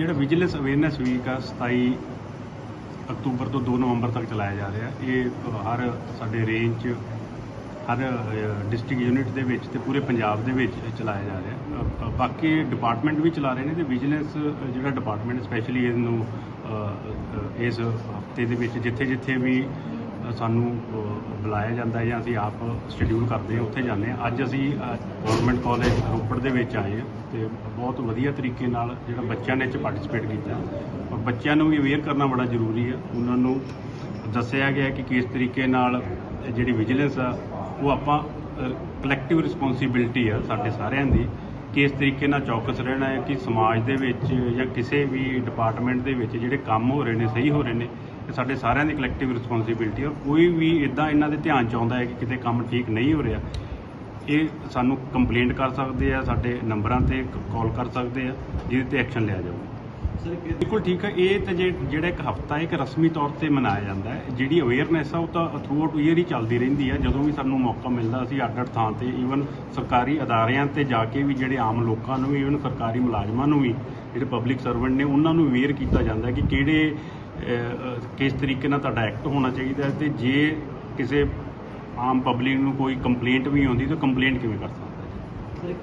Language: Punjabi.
ਜਿਹੜਾ ਵਿਜੀਲੈਂਸ ਅਵੇਅਰਨੈਸ ਵੀਕ ਆ 27 ਅਕਤੂਬਰ ਤੋਂ 2 ਨਵੰਬਰ ਤੱਕ ਚਲਾਇਆ ਜਾ ਰਿਹਾ। ਇਹ ਹਰ ਸਾਡੇ ਰੇਂਜ 'ਚ, ਹਰ ਡਿਸਟ੍ਰਿਕਟ ਯੂਨਿਟ ਦੇ ਵਿੱਚ ਤੇ ਪੂਰੇ ਪੰਜਾਬ ਦੇ ਵਿੱਚ ਚਲਾਇਆ ਜਾ ਰਿਹਾ। ਬਾਕੀ ਡਿਪਾਰਟਮੈਂਟ ਵੀ ਚਲਾ ਰਹੇ ਨੇ ਤੇ ਵਿਜੀਲੈਂਸ ਜਿਹੜਾ ਡਿਪਾਰਟਮੈਂਟ ਸਪੈਸ਼ਲੀ ਇਹਨੂੰ ਇਸ ਹਫ਼ਤੇ ਦੇ ਵਿੱਚ ਜਿੱਥੇ ਜਿੱਥੇ ਵੀ ਸਾਨੂੰ ਬੁਲਾਇਆ ਜਾਂਦਾ ਜਾਂ ਅਸੀਂ ਆਪ ਸ਼ਡਿਊਲ ਕਰਦੇ ਹਾਂ, ਉੱਥੇ ਜਾਂਦੇ ਹਾਂ। ਅੱਜ ਅਸੀਂ ਗਵਰਨਮੈਂਟ ਕਾਲਜ ਰੋਪੜ ਦੇ ਵਿੱਚ ਆਏ ਹਾਂ ਤੇ ਬਹੁਤ ਵਧੀਆ ਤਰੀਕੇ ਨਾਲ ਜਿਹੜਾ ਬੱਚਿਆਂ ਨੇ ਇਹ 'ਚ ਪਾਰਟਿਸਿਪੇਟ ਕੀਤਾ। ਔਰ ਬੱਚਿਆਂ ਨੂੰ ਵੀ ਅਵੇਅਰ ਕਰਨਾ ਬੜਾ ਜ਼ਰੂਰੀ ਹੈ। ਉਹਨਾਂ ਨੂੰ ਦੱਸਿਆ ਗਿਆ ਕਿ ਕਿਸ ਤਰੀਕੇ ਨਾਲ ਜਿਹੜੀ ਵਿਜੀਲੈਂਸ ਆ, ਉਹ ਆਪਾਂ ਕਲੈਕਟਿਵ ਰਿਸਪੌਂਸਿਬਿਲਟੀ ਆ ਸਾਡੇ ਸਾਰਿਆਂ ਦੀ। ਕਿਸ ਤਰੀਕੇ ਨਾਲ ਚੌਕਸ ਰਹਿਣਾ ਹੈ? ਕਿ ਸਮਾਜ ਦੇ ਵਿੱਚ ਜਾਂ ਕਿਸੇ ਵੀ ਡਿਪਾਰਟਮੈਂਟ ਦੇ ਵਿੱਚ ਜਿਹੜੇ ਕੰਮ ਹੋ ਰਹੇ ਨੇ, ਸਹੀ ਹੋ ਰਹੇ ਨੇ, ਇਹ ਸਾਡੇ ਸਾਰਿਆਂ ਦੀ ਕਲੈਕਟਿਵ ਰਿਸਪੌਂਸਿਬਿਲਟੀ ਔਰ ਕੋਈ ਵੀ ਇਦਾਂ ਇਹਨਾਂ ਦੇ ਧਿਆਨ ਚ ਆਉਂਦਾ ਹੈ ਕਿ ਕਿਤੇ ਕੰਮ ਠੀਕ ਨਹੀਂ ਹੋ ਰਿਹਾ, ਇਹ ਸਾਨੂੰ ਕੰਪਲੇਂਟ ਕਰ ਸਕਦੇ ਆ, ਸਾਡੇ ਨੰਬਰਾਂ ਤੇ ਕਾਲ ਕਰ ਸਕਦੇ ਆ, ਜਿਹਦੇ ਤੇ ਐਕਸ਼ਨ ਲਿਆ ਜਾਊਗਾ ਬਿਲਕੁਲ ਠੀਕ ਹੈ। ਇਹ ਤੇ ਜੇ- ਜਿਹੜਾ ਇੱਕ ਹਫਤਾ, ਇੱਕ ਰਸਮੀ ਤੌਰ ਤੇ ਮਨਾਇਆ ਜਾਂਦਾ ਹੈ, ਜਿਹੜੀ ਅਵੇਅਰਨੈਸ ਆ, ਉਹ ਤਾਂ ਥਰੂ ਆਊਟ ਈਅਰ ਹੀ ਚੱਲਦੀ ਰਹਿੰਦੀ ਹੈ। ਜਦੋਂ ਵੀ ਸਾਨੂੰ ਮੌਕਾ ਮਿਲਦਾ, ਅਸੀਂ ਅੱਡ ਅੱਡ ਥਾਂ ਤੇ ਈਵਨ ਸਰਕਾਰੀ ਅਦਾਰਿਆਂ ਤੇ ਜਾ ਕੇ ਵੀ ਜਿਹੜੇ ਆਮ ਲੋਕਾਂ ਨੂੰ ਵੀ ਈਵਨ ਸਰਕਾਰੀ ਮੁਲਾਜ਼ਮਾਂ ਨੂੰ ਵੀ, ਜਿਹੜੇ ਪਬਲਿਕ ਸਰਵੈਂਟ ਨੇ, ਉਹਨਾਂ ਨੂੰ ਅਵੇਅਰ ਕੀਤਾ ਜਾਂਦਾ ਹੈ ਕਿ ਕਿਹੜੇ ਕਿਸ ਤਰੀਕੇ ਨਾਲ ਤੁਹਾਡਾ ਐਕਟ ਹੋਣਾ ਚਾਹੀਦਾ ਹੈ ਤੇ ਜੇ ਕਿਸੇ ਆਮ ਪਬਲਿਕ ਨੂੰ ਕੋਈ ਕੰਪਲੇਂਟ ਵੀ ਆਉਂਦੀ, ਤਾਂ ਕੰਪਲੇਂਟ ਕਿਵੇਂ ਕਰ ਸਕਦਾ ਹੈ?